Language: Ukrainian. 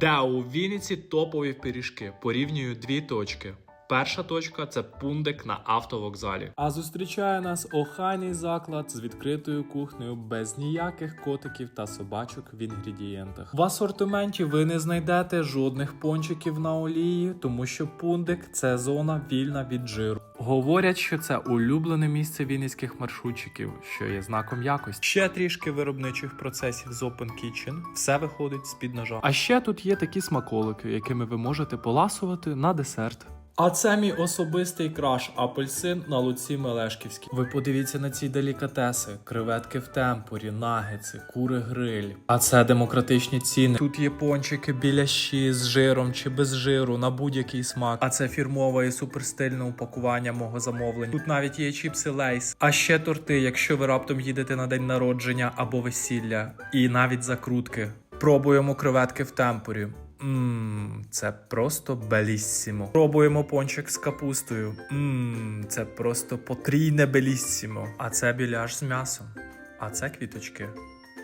Де у Вінниці топові пиріжки. Порівнюю дві точки. Перша точка це пундик на автовокзалі. А зустрічає нас охайний заклад з відкритою кухнею без ніяких котиків та собачок в інгредієнтах. В асортименті ви не знайдете жодних пончиків на олії, тому що пундик це зона вільна від жиру. Говорять, що це улюблене місце вінницьких маршрутчиків, що є знаком якості. Ще трішки виробничих процесів з Open Kitchen. Все виходить з під ножа. А ще тут є такі смаколики, якими ви можете поласувати на десерт. А це мій особистий краш апельсин на Луці Мелешківській. Ви подивіться на ці делікатеси: креветки в темпорі, нагетси, кури гриль. А це демократичні ціни. Тут є пончики білящі з жиром чи без жиру на будь-який смак. А це фірмове і суперстильне упакування мого замовлення. Тут навіть є чіпси лейс. А ще торти, якщо ви раптом їдете на день народження або весілля, і навіть закрутки. Пробуємо креветки в темпорі. Ммм, це просто беліссімо. Пробуємо пончик з капустою. Ммм, це просто потрійне беліссімо. А це біляш з м'ясом. А це квіточки.